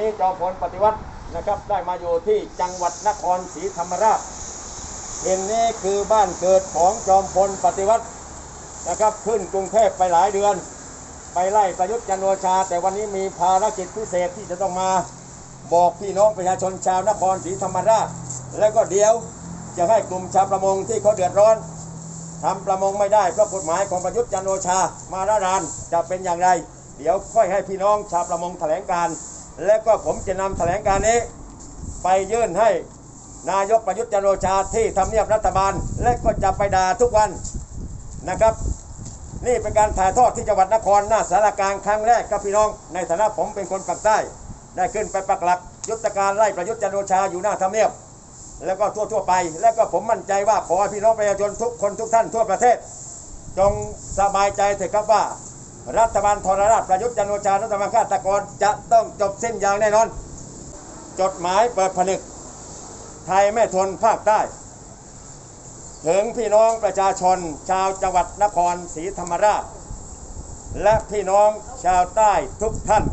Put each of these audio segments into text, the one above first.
นี้จอมพลปฏิวัตินะครับได้มาอยู่ที่จังหวัดนครศรีธรรมราชเห็นนี้คือบ้านเกิดของจอมพลปฏิวัตินะครับขึ้นกรุงเทพไปหลายเดือน ไปไล่ประยุทธ์จันโอชา แต่วันนี้มีภารกิจพิเศษที่จะต้องมาบอกพี่น้องประชาชนชาวนครศรีธรรมราช แล้วก็เดี๋ยวจะให้กลุ่มชาวประมงที่เขาเดือดร้อนทำประมงไม่ได้เพราะกฎหมายของประยุทธ์จันโอชา มาระรานจะเป็นอย่างไร เดี๋ยวค่อยให้พี่น้องชาวประมงแถลงการ และก็ผมจะนำแถลงการนี้ ไปยื่นให้นายกประยุทธ์จันโอชาที่ทำเนียบรัฐบาล และก็จะไปด่าทุกวันนะครับ นี่เป็นการถ่ายทอดที่จังหวัดนครหน้าสารกลางครั้งแรกครับพี่น้อง ในฐานะผมเป็นคนปากใต้ ได้ขึ้นไปปักหลัก ยุทธการไล่ประยุทธ์จันโอชาอยู่หน้าทำเนียบ แล้วก็ทั่วทั่วไป แล้วก็ผมมั่นใจว่าขอให้พี่น้องประชาชนทุกคนทุกท่านทั่วประเทศ จงสบายใจเถอะครับว่า รัฐบาลทรราชประยุทธ์จันโอชารัฐบาลฆาตกรจะต้องจบสิ้นอย่างแน่นอน จดหมายเปิดผนึก ไทยไม่ทนภาคใต้ ถึงพี่น้องประชาชน ชาวจังหวัดนครศรีธรรมราช และพี่น้องชาวใต้ทุกท่าน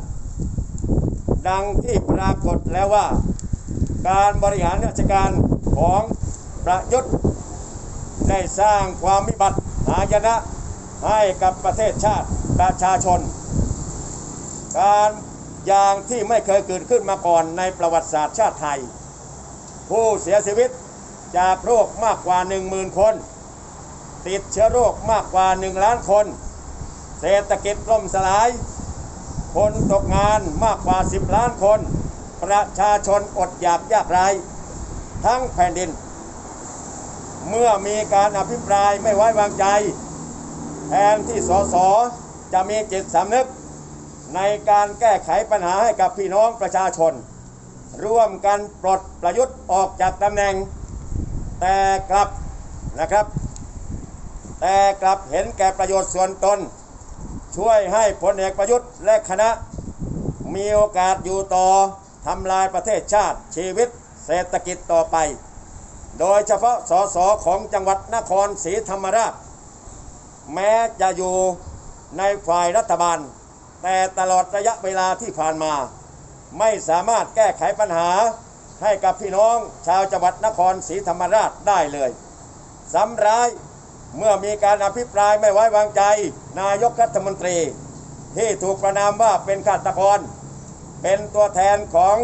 ดังที่ปรากฏแล้วว่า การบริหารราชการของประยุทธ์ได้สร้างความวิบัติหายนะให้กับประเทศชาติ ประชาชน การอย่างที่ไม่เคยเกิดขึ้นมาก่อนในประวัติศาสตร์ชาติไทย ผู้เสียชีวิตจากโรคมากกว่า 10,000 คน ติดเชื้อโรคมากกว่า 1 ล้านคน เศรษฐกิจล่มสลาย คนตกงานมากกว่า 10 ล้านคน ประชาชนอดอยากยากไร้ทั้งแผ่นดิน เมื่อมีการอภิปรายไม่ไว้วางใจ แทนที่สส จะมีจิตสำนึกในการแก้ไขปัญหาให้กับพี่น้องประชาชน ร่วมกันปลดประยุทธ์ออกจากตำแหน่ง แต่กลับนะครับ แต่กลับเห็นแก่ประโยชน์ส่วนตน ช่วยให้พลเอกประยุทธ์และคณะ มีโอกาสอยู่ต่อทำลายประเทศชาติชีวิตเศรษฐกิจต่อไป โดยเฉพาะสสของจังหวัดนครศรีธรรมราช แม้จะอยู่ ในฝ่ายรัฐบาล แต่ตลอดระยะเวลาที่ผ่านมา ไม่สามารถแก้ไขปัญหาให้กับพี่น้องชาวจังหวัดนครศรีธรรมราชได้เลยซ้ำร้ายเมื่อมีการอภิปรายไม่ไว้วางใจ นายกรัฐมนตรี ที่ถูกประนามว่าเป็นฆาตกร เป็นตัวแทนของ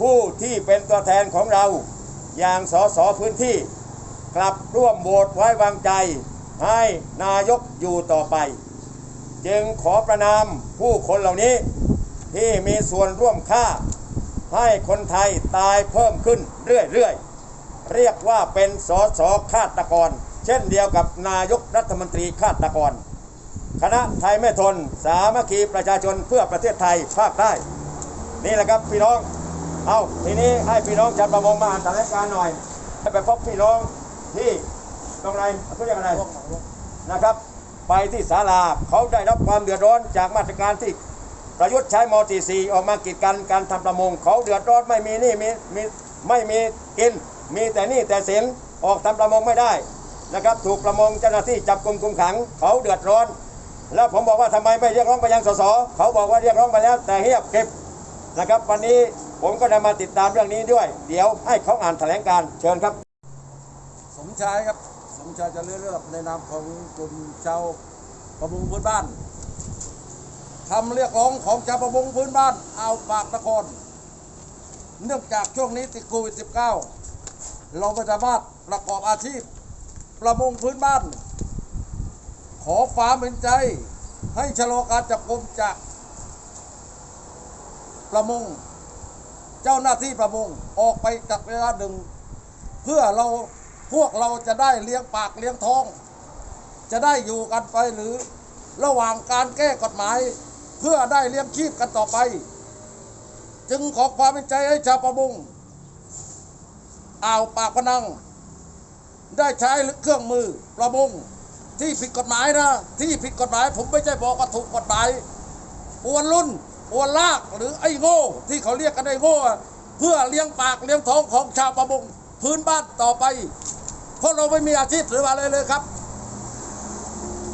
ผู้ที่เป็นตัวแทนของเรา อย่างสสพื้นที่ กลับร่วมโหวตไว้วางใจ ให้นายกอยู่ต่อไป จึงขอประนามผู้คนเหล่านี้ที่มีส่วนร่วมฆ่า ให้คนไทยตายเพิ่มขึ้นเรื่อยๆ เรียกว่าเป็นสสฆาตกร เช่นเดียวกับนายกรัฐมนตรีฆาตกร คณะไทยไม่ทน สามัคคีประชาชนเพื่อประเทศไทยภาคใต้นี่แหละครับพี่น้อง เอาทีนี้ให้พี่น้องชาวประมงมาอ่านแถลงการณ์หน่อยให้ไปพบพี่น้องที่ตรงไหนเขาเรียกอะไรนะครับ ไปที่ศาลาเขาได้รับความเดือดร้อนจากมาตรการที่ประยุทธ์ใช้ม .44 ออกมากีดกันการทำประมงเขาเดือดร้อนไม่มีนี่มีมีไม่มีกิน มีแต่นี่แต่สินออกทำประมงไม่ได้นะครับถูกประมงเจ้าหน้าที่จับกลุ่มคุมขัง เขาเดือดร้อน แล้วผมบอกว่าทำไมไม่เรียกร้องไปยังสสเขาบอกว่าเรียกร้องไปแล้วแต่เงียบเก็บนะครับ วันนี้ผมก็ได้มาติดตามเรื่องนี้ด้วย เดี๋ยวให้เขาอ่านแถลงการเชิญครับ สมชายครับ สมชายเจะเลือกในนามของกลุ่มชาวประมงพื้นบ้านคำเรียกร้องของชาวประมงพื้นบ้านเอาวปากนคร เนื่องจากช่วงนี้ติดโควิด -19 เราไม่สามารถประกอบอาชีพประมงพื้นบ้าน ขอความเห็นใจให้ชะลอการจับกลุ่มจากประมง เจ้าหน้าที่ประมงออกไปจากเวลาหนึ่งเพื่อเรา พวกเราจะได้เลี้ยงปากเลี้ยงท้อง จะได้อยู่กันไปหรือระหว่างการแก้กฎหมาย เพื่อได้เลี้ยงชีพกันต่อไป จึงขอความเป็นใจให้ชาวประมงอ่าวปากพนัง ได้ใช้เครื่องมือประมงที่ผิดกฎหมายนะ ที่ผิดกฎหมาย ผมไม่ใช่บอกว่าถูกกฎหมายอวนรุ่นอวนลากหรือไอ้โง่ ที่เขาเรียกกันไอ้โง่ เพื่อเลี้ยงปากเลี้ยงท้องของชาวประมง พื้นบ้านต่อไป เพราะเราไม่มีอาชีพหรืออะไรเลยครับ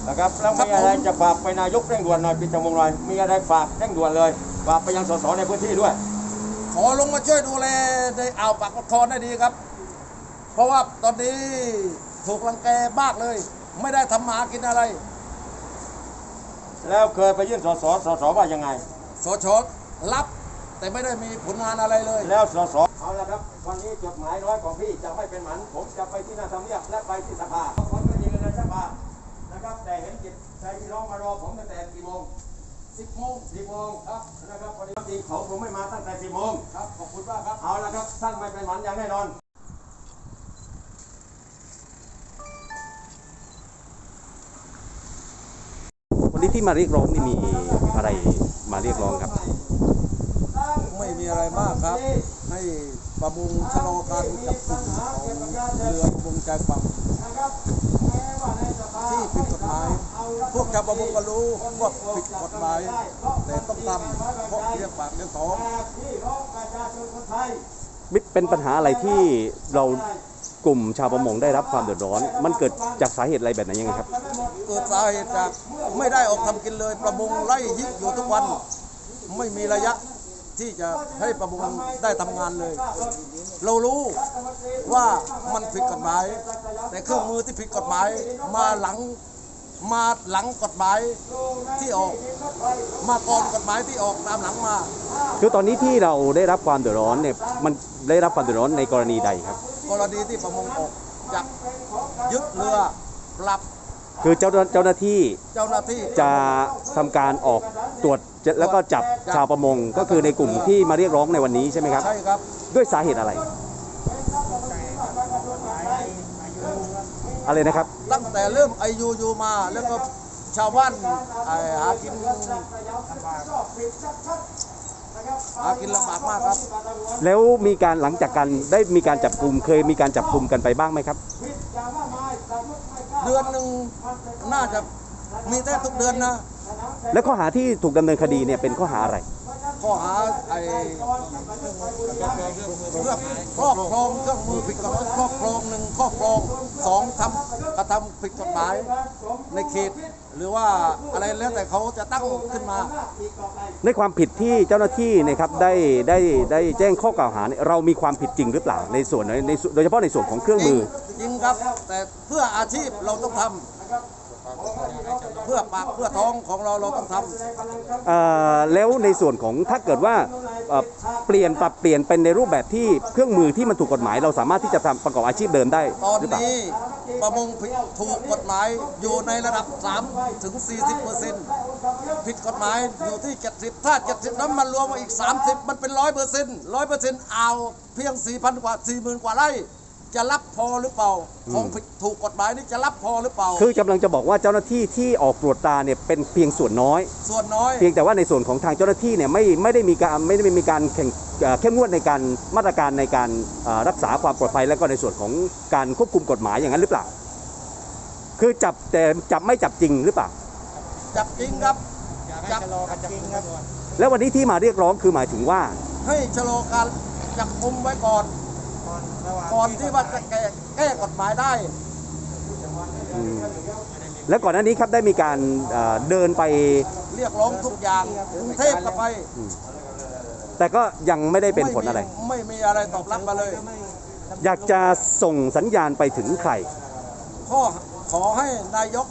นะครับแล้วครับมีอะไรผมจะฝากไปนายกเร่งด่วนหน่อยพี่จมงหน่อยมีอะไรฝากเร่งด่วนเลยฝากไปยังสสในพื้นที่ด้วย ขอลงมาช่วยดูแลในอ่าวปากนครได้ดีครับ เพราะว่าตอนนี้ถูกรังแกมากเลย ไม่ได้ทำมาหากินอะไร แล้วเคยไปยื่นสสสสว่ายังไง สชรับ แต่ไม่ได้มีผลงานอะไรเลย แล้วสสเอาละครับ วันนี้จดหมายน้อยของพี่จะไม่เป็นหมัน ผมจะไปที่หน้าทำเนียบและไปที่สภาคนก็ยิงกันในสภานะครับ แต่เห็นจิตใจพี่น้องมารอผมตั้งแต่กี่โมง10โมงสี่โมงครับนะครับวันนี้จริงเขาผมไม่มาตั้งแต่สี่โมงครับขอบคุณมากครับเอาละครับท่านไม่เป็นหมันอย่างแน่นอนวันนี้ที่มาเรียกร้องนี่มีอะไรมาเรียกร้องครับไม่มีอะไรมากครับ ให้ประมงชะลอการจับกลุ่มของเรือประมงใจฝั่งที่ผิดกฎหมาย พวกชาวประมงก็รู้ว่าผิดกฎหมาย แต่ต้องทำเพราะเรียกปากเรียกท้องเป็นปัญหาอะไรที่เรากลุ่มชาวประมงได้รับความเดือดร้อน มันเกิดจากสาเหตุอะไรแบบไหนยังไงครับ เกิดสาเหตุจากไม่ได้ออกทำกินเลย ประมงไล่ยิกอยู่ทุกวัน ไม่มีระยะ ที่จะให้ประมงได้ทำงานเลย เรารู้ว่ามันผิดกฎหมาย แต่เครื่องมือที่ผิดกฎหมายมาหลังมาหลังกฎหมายที่ออก มาก่อนกฎหมายที่ออกตามหลังมา คือตอนนี้ที่เราได้รับความเดือดร้อนเนี่ยมันได้รับความเดือดร้อนในกรณีใดครับ กรณีที่ประมงออกจับยึดเรือปรับ คือเจ้าเจ้าหน้าที่เจ้าหน้าที่ จะทำการออกตรวจแล้วก็จับชาวประมง ก็คือในกลุ่มที่มาเรียกร้องในวันนี้ใช่ไหมครับ ใช่ครับ ด้วยสาเหตุอะไร อะไรนะครับ ตั้งแต่เริ่มไอยูยูมาแล้วก็ชาวบ้านไอ้หากินหากินลำบากมากครับ แล้วมีการหลังจากการได้มีการจับกลุ่มเคยมีการจับกลุ่มกันไปบ้างไหมครับ เดือนหนึ่งน่าจะมีแทบทุกเดือนนะ และข้อหาที่ถูกดำเนินคดีเนี่ยเป็นข้อหาอะไร ข้อหาไอ้เรื่องครอบครองเครื่องมือผิดกฎหมายครอบครองหนึ่งครอบครองสองทำกระทำผิดกฎหมายในเขต หรือว่าอะไรแล้วแต่เขาจะตั้งขึ้นมา ในความผิดที่เจ้าหน้าที่นะครับได้ได้ได้แจ้งข้อกล่าวหาเนี่ยเรามีความผิดจริงหรือเปล่าในส่วนในในโดยเฉพาะในส่วนของเครื่องมือ จริงครับ แต่เพื่ออาชีพเราต้องทำ เพื่อปากเพื่อท้องของเราเราต้องทำเอ่อแล้วในส่วนของถ้าเกิดว่าเอ่อเปลี่ยนปรับเปลี่ยนเป็นในรูปแบบที่เครื่องมือที่มันถูกกฎหมาย เราสามารถที่จะทำประกอบอาชีพเดิมได้ตอนหรือเปล่านี้ประมงผิดถูกกฎหมายอยู่ในระดับ3ถึง40เปอร์เซ็นต์ผิดกฎหมายอยู่ที่ 70 ถ้า 70นั้นมันรวมมาอีก 30 มันเป็น 100เปอร์เซ็นต์100เปอร์เซ็นต์เอาเพียง 4,000 กว่า 40,000 กว่าไร่ จะรับพอหรือเปล่า ของผิดถูกกฎหมายนี่จะรับพอหรือเปล่า คือกำลังจะบอกว่าเจ้าหน้าที่ที่ออกตรวจตราเนี่ยเป็นเพียงส่วนน้อย ส่วนน้อย เพียงแต่ว่าในส่วนของทางเจ้าหน้าที่เนี่ยไม่ไม่ได้มีการไม่ได้มีการแข่งเอ่อเข้มงวดในการมาตรการในการเอ่อรักษาความปลอดภัย และก็ในส่วนของการควบคุมกฎหมายอย่างนั้นหรือเปล่า คือจับแต่จับไม่จับจริงหรือเปล่า จับจริงครับจับแล้ววันนี้ที่มาเรียกร้องคือหมายถึงว่า ให้ชะลอการจับกุมไว้ก่อน ก่อนที่ว่าจะแก้แก้กฎหมายได้ แล้วก่อนหน้านี้ครับได้มีการเอ่อเดินไปเรียกร้องทุกอย่างกรุงเทพก็ไปแต่ก็ยังไม่ได้เป็นผลอะไร ไม่มีอะไรตอบรับมาเลย อยากจะส่งสัญญาณไปถึงใคร ข้อขอให้นายก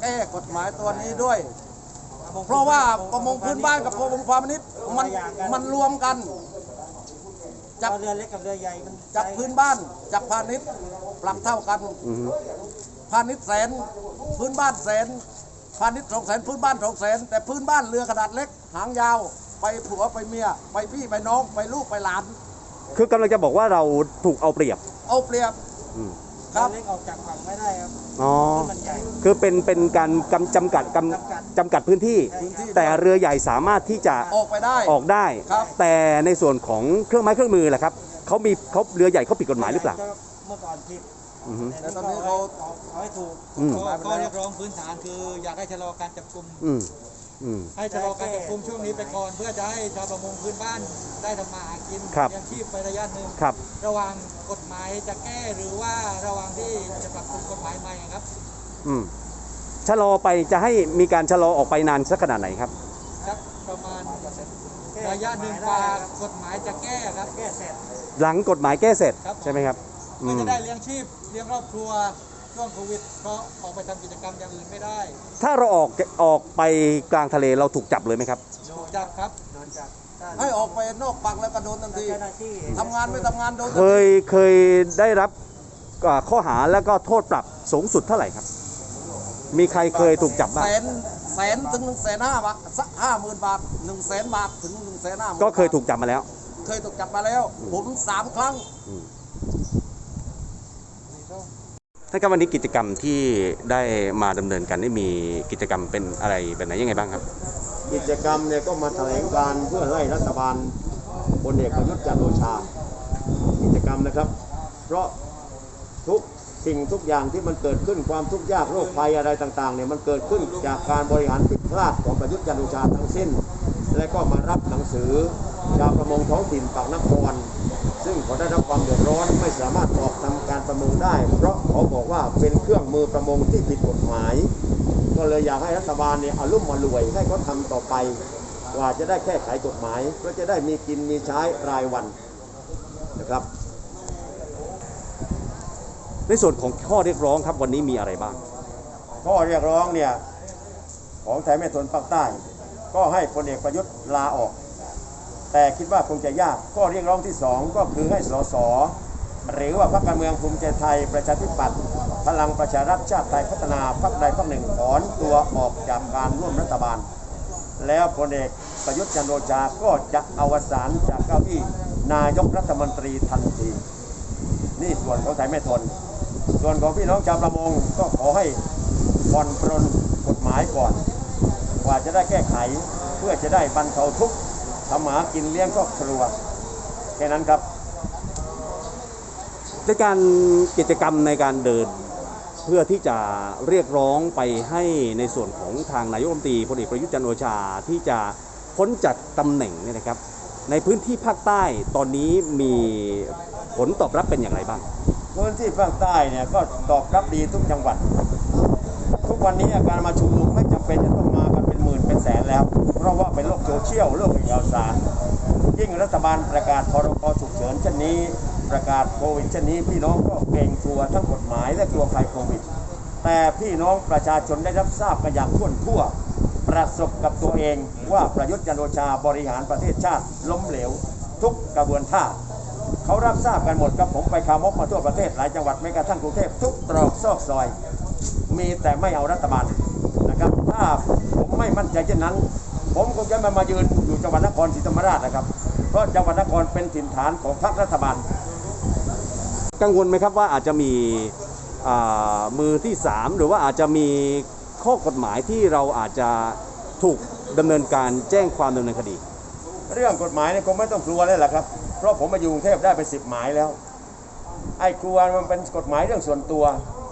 แก้กฎหมายตัวนี้ด้วย เพราะว่าประมงพื้นบ้านกับประมงความนิดมันมันรวมกัน จับเอาเรือเล็กกับเรือใหญ่มันจับพื้นบ้านจับพาณิชย์ปรับเท่ากันอือฮึพาณิชย์แสนพื้นบ้านแสนพาณิชย์สองแสนพื้นบ้านสองแสนแต่พื้นบ้านเรือขนาดเล็ก หางยาว ไปผัวไปเมีย ไปพี่ไปน้องไปลูกไปหลาน คือกำลังจะบอกว่าเราถูกเอาเปรียบ เอาเปรียบ อืม ครัเรือบเล็กออกจากฝั่งไม่ได้ครับอ๋อเพราะมันใหญ่ คือเป็นเป็นการกำจำกัดกำจำกัดพื้นที่ พื้นที่ แต่เรือใหญ่สามารถที่จะออกไปได้ ออกได้ ครับ แต่ในส่วนของเครื่องไม้เครื่องมือล่ะครับเขามีเขาเรือใหญ่เขาผิดกฎหมายหรือเปล่าเมื่อก่อนผิดอือฮึ แต่ตอนนี้เขา เอาให้ถูกอืมข้อข้อเรียกร้องพื้นฐานคืออยากให้ชะลอการจับกลุ่มอืม อืม ให้ชะลอการจับกลุ่มช่วงนี้ไปก่อน เพื่อจะให้ชาวประมงพื้นบ้านได้ทำมาหากินครับ เลี้ยงชีพไประยะหนึ่งครับ ระหว่างกฎหมายจะแก้หรือว่าระหว่างที่จะปรับปรุงกฎหมายใหม่ครับ อืมชะลอไปจะให้มีการชะลอออกไปนานสักขนาดไหนครับ สักประมาณระยะหนึ่งกว่ากฎหมายจะแก้ครับแก้เสร็จหลังกฎหมายแก้เสร็จครับใช่ไหมครับอืก็มจะได้เลี้ยงชีพเลี้ยงครอบครัว ช่วงโควิดก็ออกไปทำกิจกรรมอย่างอื่นไม่ได้ถ้าเราออกออกไปกลางทะเลเราถูกจับเลยไหมครับถูกจับครับโดนจับถ้าให้ออกไปนอกปักแล้วก็โดนทันทีเจ้าหน้าที่ทำงานไม่ทำงานโดนทันเคทียเคยได้รับอ่าข้อหาแล้วก็โทษปรับสูงสุดเท่าไหร่ครับ มีใครเคยถูกจับบ้างแสนแสนถึงหนึ่งแสนห้าบาทสักห้าหมื่นบาทหนึ่งแสนบาทถึงหนึ่งแสนห้าก็เคยถูกจับมาแล้ว เคยถูกจับมาแล้ว ผมสามครั้ง ท่านครับวันนี้กิจกรรมที่ได้มาดำเนินการได้มีกิจกรรมเป็นอะไรแบบไหนยังไงบ้างครับ กิจกรรมเนี่ยก็มาแถลงการเพื่อให้รัฐบาลพลเอกประยุทธ์จันทร์โอชา กิจกรรมนะครับ เพราะทุกสิ่งทุกอย่างที่มันเกิดขึ้นความทุกข์ยากโรคภัยอะไรต่างๆเนี่ยมันเกิดขึ้นจากการบริหารผิดพลาดของประยุทธ์จันทร์โอชาทั้งสิ้น และก็มารับหนังสือชาวประมงท้องถิ่นปากนคร ซึ่งเขาได้รับความเดือดร้อนไม่สามารถออกทาร ประมงได้ เพราะเขาบอกว่าเป็นเครื่องมือประมงที่ผิดกฎหมาย ก็เลยอยากให้รัฐบาลเนี่ยอารุ่มมารวยให้เขาทำต่อไปกว่าจะได้แก้ไขกฎหมายก็จะได้มีกินมีใช้รายวันนะครับ ในส่วนของข้อเรียกร้องครับวันนี้มีอะไรบ้าง ข้อเรียกร้องเนี่ยของไทยไม่ทนภาคใต้ ก็ให้พลเอกประยุทธ์ลาออก แต่คิดว่าคงจะยากข้อเรียกร้องที่สองก็คือให้สส หรือว่าพรรคการเมืองภูมิใจไทย ประชาธิปัตย์พลังประชารัฐชาติไทยพัฒนาพรรคใดพรรคหนึ่งถอนตัวออกจากการร่วมรัฐบาล แล้วพลเอกประยุทธ์จันโอชาก็จะอวสานจากเก้าอี้นายกรัฐมนตรีทันทีนี่ส่วนของไทยไม่ทน ส่วนของพี่น้องชาวประมงก็ขอให้ผ่อนปรนกฎหมายก่อน กว่าจะได้แก้ไขเพื่อจะได้บรรเทาทุกข์ทำหากินเลี้ยงครอบครัวแค่นั้นครับ ในการกิจกรรมในการเดินเพื่อที่จะเรียกร้องไปให้ในส่วนของทางนายกรัฐมนตรีพลเอกประยุทธ์จันทร์โอชาที่จะพ้นจากตำแหน่งเนี่ยนะครับ ในพื้นที่ภาคใต้ตอนนี้มีผลตอบรับเป็นอย่างไรบ้างพื้นที่ภาคใต้เนี่ยก็ตอบรับดีทุกจังหวัด ทุกวันนี้การมาชุมนุมไม่จำเป็นจะต้องมากันเป็นหมื่นเป็นแสนแล้ว เพราะว่าเป็นโลกโซเชียลโลกแห่งข่าวสารยิ่งรัฐบาลประกาศพรกฉุกเฉินเช่นนี้ ประกาศโควิดเช่นนี้พี่น้องก็เกรงกลัวทั้งกฎหมายและกลัวภัยโควิด แต่พี่น้องประชาชนได้รับทราบกันอย่างทั่วทั่ว ประสบกับตัวเองว่าประยุทธ์จันโอชาบริหารประเทศชาติล้มเหลว ทุกกระบวนท่าเขารับทราบกันหมดครับผมไปคามกมาทั่วประเทศหลายจังหวัดแม้กระทั่งกรุงเทพทุกตรอกซอกซอย มีแต่ไม่เอารัฐบาลนะครับ ถ้าผมไม่มั่นใจเช่นนั้น ผมคงจะมามายืนอยู่จังหวัดนครศรีธรรมราชนะครับ เพราะจังหวัดนครเป็นถิ่นฐานของพรรครัฐบาล กังวลไหมครับว่าอาจจะมีมือที่ 3 หรือว่าอาจจะมีข้อกฎหมายที่เราอาจจะถูกดำเนินการแจ้งความดำเนินคดี เรื่องกฎหมายเนี่ยคงไม่ต้องกลัวเลยล่ะครับ เพราะผมมาอยู่กรุงเทพได้เป็นสิบหมายแล้ว ไอ้กลัวมันเป็นกฎหมายเรื่องส่วนตัว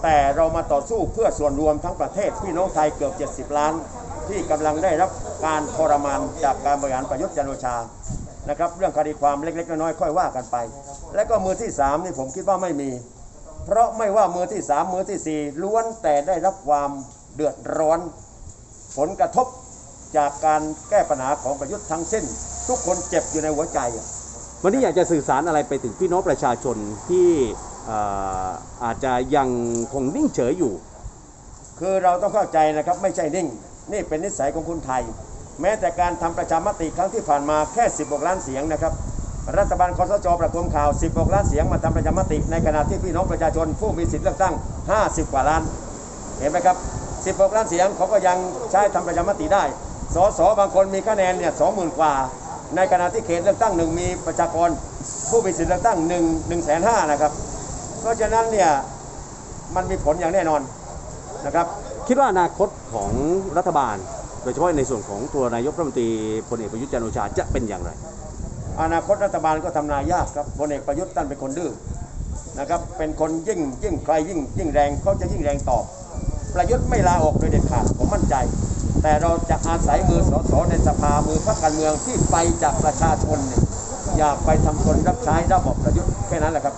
แต่เรามาต่อสู้เพื่อส่วนรวมทั้งประเทศพี่น้องไทยเกือบ 70 ล้าน ที่กำลังได้รับการทรมานจากการบริหารประยุทธ์จันโอชานะครับเรื่องคดีความเล็กๆน้อยๆค่อยว่ากันไป และก็มือที่สามนี่ผมคิดว่าไม่มี เพราะไม่ว่ามือที่สามมือที่สี่ล้วนแต่ได้รับความเดือดร้อน ผลกระทบจากการแก้ปัญหาของประยุทธ์ทั้งสิ้น ทุกคนเจ็บอยู่ในหัวใจอะวันนี้อยากจะสื่อสารอะไรไปถึงพี่น้องประชาชนที่อ่าอาจจะยังคงนิ่งเฉยอยู่ คือเราต้องเข้าใจนะครับไม่ใช่นิ่ง นี่เป็นนิสัยของคนไทย แม้แต่การทำประชามติครั้งที่ผ่านมาแค่ 16 ล้านเสียงนะครับ รัฐบาลคอสชประกมข่าว 16 ล้านเสียงมาทำประชามติ ในขณะที่พี่น้องประชาชนผู้มีสิทธิเลือกตั้ง 50 กว่าล้าน เห็นไหมครับ 16 ล้านเสียงเขาก็ยังใช้ทำประชามติได้ สสบางคนมีคะแนนเนี่ย20,000 กว่า ในขณะที่เขตเลือกตั้งหนึ่งมีประชากรผู้มีสิทธิเลือกตั้ง1 1 5 0 0 0นะครับ เพราะฉะนั้นเนี่ยมันมีผลอย่างแน่นอนนะครับ คิดว่าอนาคตของรัฐบาล โดยเฉพาะในส่วนของตัวนายกรัฐมนตรีพลเอกประยุทธ์จันทร์โอชาจะเป็นอย่างไร อนาคตรัฐบาลก็ทำนายยากครับพลเอกประยุทธ์ท่านเป็นคนดื้อนะครับเป็นคนยิ่งยิ่งใครยิ่งยิ่งแรงเขาจะยิ่งแรงตอบ ประยุทธ์ไม่ลาออกโดยเด็ดขาดผมมั่นใจ แต่เราจะอาศัยมือสสในสภามือพรรคการเมืองที่ไปจากประชาชนเนี่ยอยากไปทำคนรับใช้ระบบประยุทธ์แค่นั้นแหละครับ